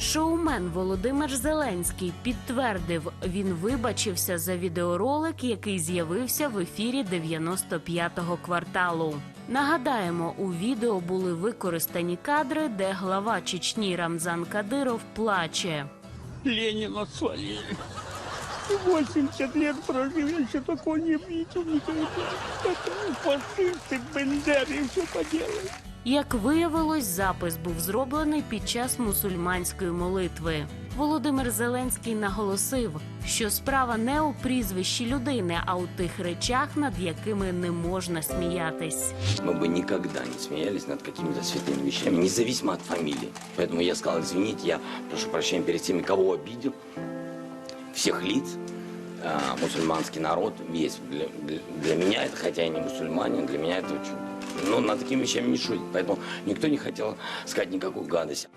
Шоумен Володимир Зеленський підтвердив, він вибачився за відеоролик, який з'явився в ефірі 95-го кварталу. Нагадаємо, у відео були використані кадри, де глава Чечні Рамзан Кадиров плаче. Леніна свалили. 80 лет прожил, я еще такого не видел никогда. Это фашисты, бендеры, все поделали. Як виявилось, запис був зроблений під час мусульманської молитви. Володимир Зеленський наголосив, що справа не у прізвищі людини, а у тих речах, над якими не можна сміятись. Мы бы никогда не смеялись над какими-то святыми вещами, независимо от фамилии. Поэтому я сказал, извините, я прошу прощения перед теми, кого обидел, всех лиц, а, мусульманский народ весь. Для, для- для меня это, хотя я не мусульманин, для меня это очень... Ну, над такими вещами не шутить, поэтому никто не хотел сказать никакую гадость.